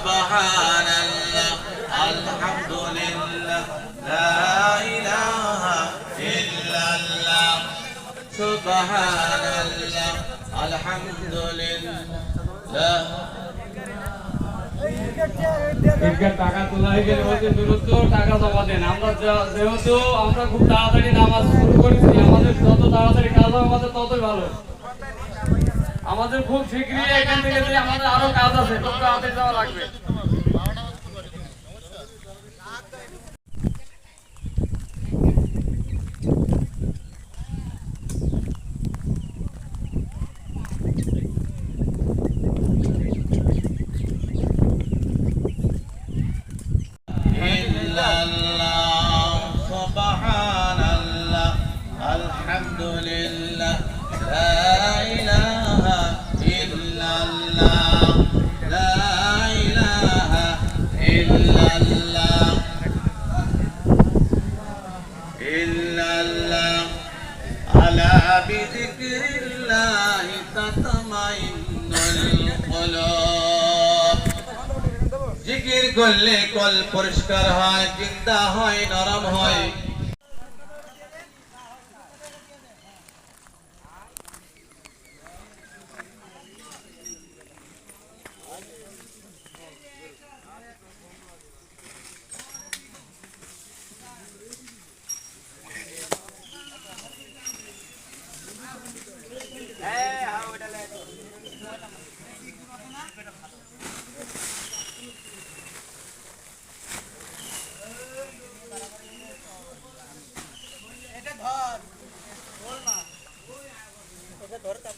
سبحان الله الحمد لله لا إله إلا الله سبحان الله الحمد لله ব্যাংকের টাকা তোলা হয়ে গেলে বলছে দ্রুত টাকা জমা দেন আমরা যা- যেহেতু আমরা খুব তাড়াতাড়ি নামাজ শুরু করেছি আমাদের যত তাড়াতাড়ি কাজ হবে আমাদের ততই ভালো আমাদের খুব শীঘ্রই এখান থেকে যে আমাদের আরো কাজ আছে খুব তাড়াতাড়ি যাওয়া লাগবে إلا الله سبحان الله الحمد لله بذكر الله تطمئن القلوب জিকির করলে কল পরিষ্কার হয় চিন্তা হয় নরম হয় corta.